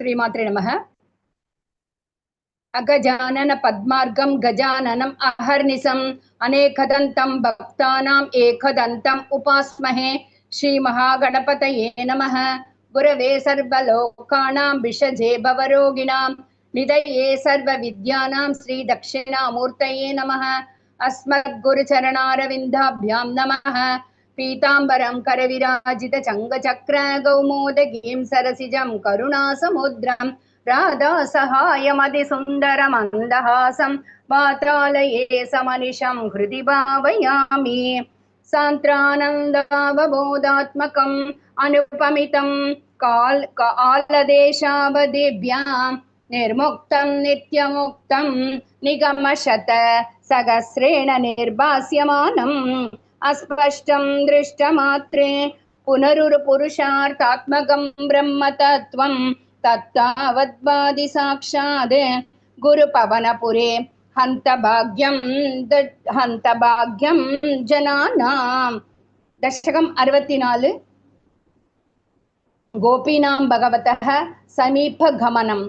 श्रीमात्रे नमः अगजानन पद्मार्गं गजाननम् अहर्निशम् अनेकदन्तं भक्तानाम् एकदन्तम् उपास्महे श्रीमहागणपतये नमः गुरवे सर्वलोकानां विषजे भवरोगिणां निधये सर्वविद्यानां श्रीदक्षिणामूर्तये नमः अस्मद्गुरुचरणारविन्दाभ्यां नमः पीताम्बरं करविराजितचङ्गचक्र गौमोदगीं सरसिजं करुणासमुद्रं राधासहायमतिसुन्दरमन्दहासं वातालये समनिशं हृदि भावयामि। सान्त्रानन्दावबोधात्मकम् अनुपमितं काल कालदेशावधिभ्यां निर्मुक्तं नित्यमुक्तं निगमशत सहस्रेण निर्भास्यमानम् अस्पष्टं दृष्टमात्रे पुनरुरुपुरुषार्थात्मकं ब्रह्म तत्त्वं तत्तावद्वादिसाक्षात् गुरुपवनपुरे हन्तभाग्यं हन्तभाग्यं जनानां दशकम् अरवतिनालु गोपीनां भगवतः समीपगमनं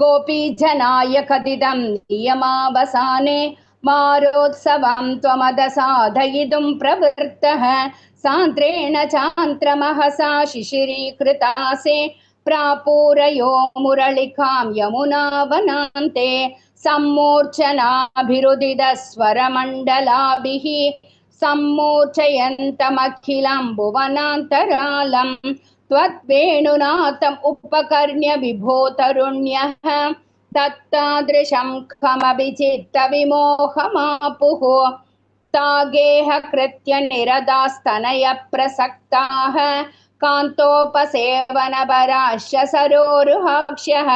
गोपीजनाय कथितं नियमावसाने मारोत्सवं त्वमदसाधयितुं प्रवृत्तः। सान्द्रेण चान्त्रमहसा शिशिरीकृतासे प्रापूरयो मुरळिकां यमुनावनान्ते सम्मूर्च्छनाभिरुदितस्वरमण्डलाभिः सम्मूर्छयन्तमखिलं भुवनान्तरालं त्वद्वेणुनाथम् उपकर्ण्य विभो तरुण्यः तत्तादृशं खमपि चित्तविमोहमापुः तागेह कृत्य निरदास्तनयप्रसक्ताः कान्तोपसेवनपराश्य सरोरुहाक्ष्यः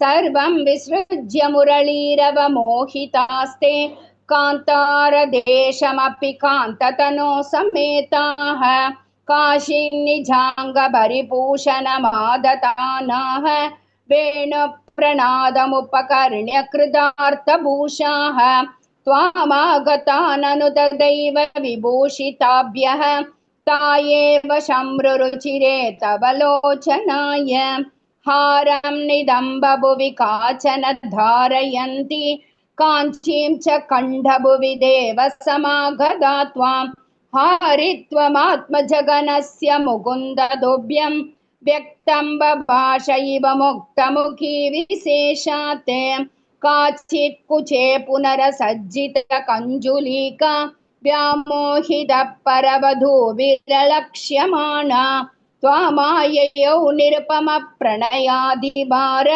सर्वं विसृज्य मुरळीरवमोहितास्ते कान्तारदेशमपि कान्ततनो समेताः काशीनिजाङ्गभरिभूषणमादतानाः वेणुप्रणादमुपकर्ण्य कृतार्थभूषाः त्वामागताननुतदैव विभूषिताभ्यः। तायेव शम्रुरुचिरे तव लोचनाय। हारं निदम्बभुवि काचन धारयन्ति। काञ्चीं च कण्ठभुवि देव समागता त्वां। हारित्वमात्मजगनस्य मुकुन्ददोभ्यं व्यक्तं बभाष इव मुक्तमुखी विशेषात् काचित् कुचे पुनरसज्जितकञ्जुलीका व्यामोहितः परवधू विरलक्ष्यमाणा त्वामाययौ निरुपमप्रणयादिभार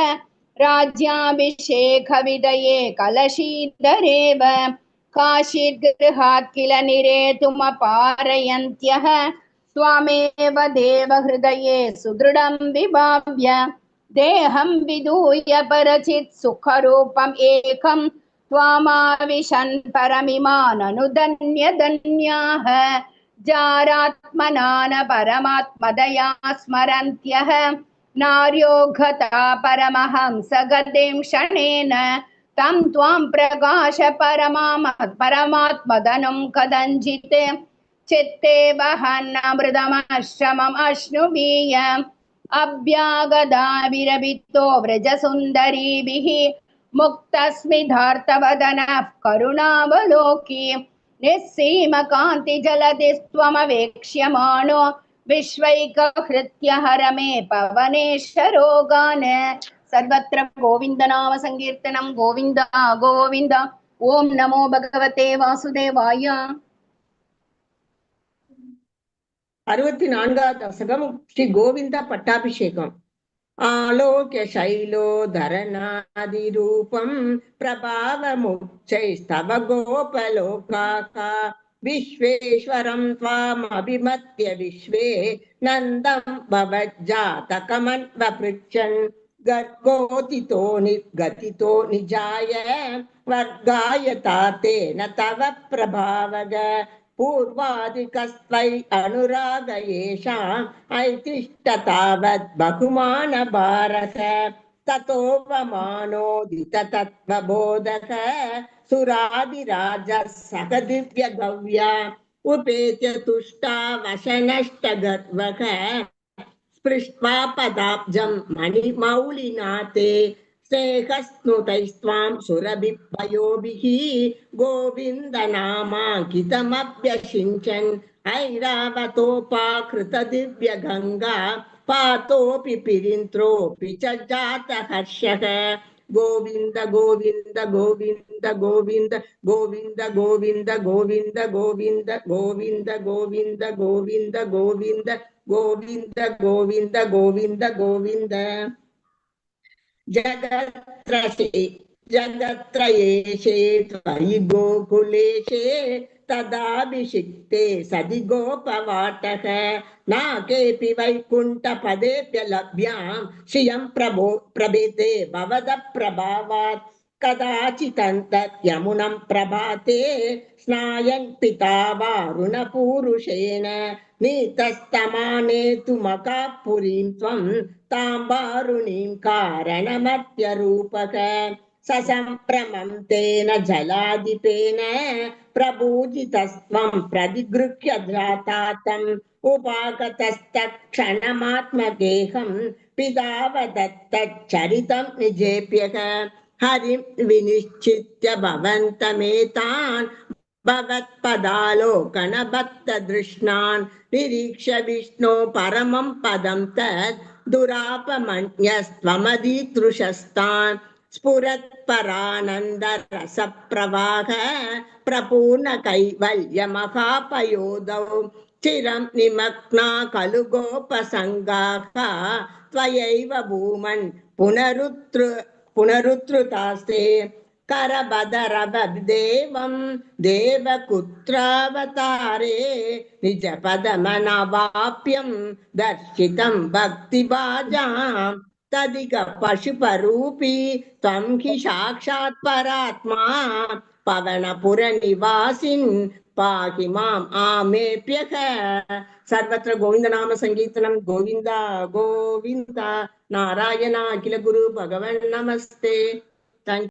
राज्याभिषेकविदये कलशीधरेव काशीर्गृहात् किल निरेतुमपारयन्त्यः त्वामेव देवहृदये सुदृढं विभाव्य, देहं विधूय परचित् सुखरूपम् एकं त्वामाविशन् परमिमाननुधन्यधन्याः जारात्मना न परमात्मदया स्मरन्त्यः नार्यो गता परमहंसगतिं क्षणेन, तं त्वां प्रकाश परमा परमात्मदनुं कदञ्चित् चित्ते वहन्नमृतमश्रमम् अश्नुवीय अभ्यागदा विरबितो व्रजसुन्दरीभिः मुक्तस्मिधार्थवदनः करुणावलोकी। निःसीमकान्तिजलदिस्त्वमवेक्ष्यमाणो विश्वैकहृत्य हर मे पवनेशरोगान्। सर्वत्र गोविन्दनाम सङ्कीर्तनं, गोविन्द गोविन्द। ॐ नमो भगवते वासुदेवाय। அறுபத்தி நான்காவது దశకం శ్రీ గోవింద పట్టాభిషేకం. ఆలోక్య శైలో ధరణాది రూపం ప్రభావముచ్చై స్తవ గోపలోకాక. విశ్వేశ్వరం త్వామభిమత్య విశ్వే నందం భవజ్జాతకమన్ పృచ్చన్ గర్గోతితో నిర్గతితో నిజాయ వర్గాయ తాతేన తవ ప్రభావగ. पूर्वादिकस्त्वै अनुराग येषाम् ऐतिष्ठतावत् बहुमानभारत ततोपमानोदिततत्त्वबोधक सुरादिराजः सह दिव्यगव्या उपेत्य तुष्टा स्पृष्ट्वा पदाब्जं స్నేహస్నుతైస్వాం సురభిభయోభిः గోవిందనామాంకితమభ్యషించన్ ఐరావతోపాకృత దివ్య గంగా పాతోపి పిరింత్రోపి చ జాత హర్షః గోవింద గోవింద గోవింద గోవింద గోవింద గోవింద గోవింద గోవింద గోవింద గోవింద గోవింద గోవింద గోవింద గోవింద గోవింద గోవింద जगत्रशे जगत्रयेशे त्वयि गोकुलेशे, तदाभिषिक्ते सदि गोपवाटः न केऽपि वैकुण्ठपदेभ्य लभ्यां श्रियं प्रभो प्रभेते भवद प्रभावात् कदाचिदन्तत्यमुनं प्रभाते स्नायन् पिता वारुणपूरुषेण नीतस्तमानेतुमकाः पुरीं त्वं तां वारुणीं कारणमत्यरूपक ससम्प्रमं तेन जलादिपेन प्रभूजितस्त्वं प्रदिगृह्य ध्राता तम्। पिता वदत्तच्चरितं निजेप्यः हरिं विनिश्चित्य भवन्तमेतान् भवत्पदालोकनभक्तदृष्णान् निरीक्ष्य विष्णो परमं पदं तत् दुरापमन्यस्त्वमधितृषस्तान् स्फुरत्परानन्दरसप्रवाह प्रपूर्णकैवल्यमहापयोधौ चिरं निमग्ना खलु गोपसङ्गाः त्वयैव भूमन् పునరుత్తాస్తే కరబదరవదేవం దేవకుత్రావతారే నిజ పదమనవాప్యం దర్శితం భక్తిభాజా తదిక పశుపరూపీ త్వం హి సాక్షాత్ పరాత్మా పవనపుర నివాసిన్ పాహి మాం ఆమేప్యక సర్వత్ర గోవిందనామ సంకీర్తనం గోవింద గోవింద నారాయణ అఖిల గురు భగవన్ నమస్తే థ్యాంక్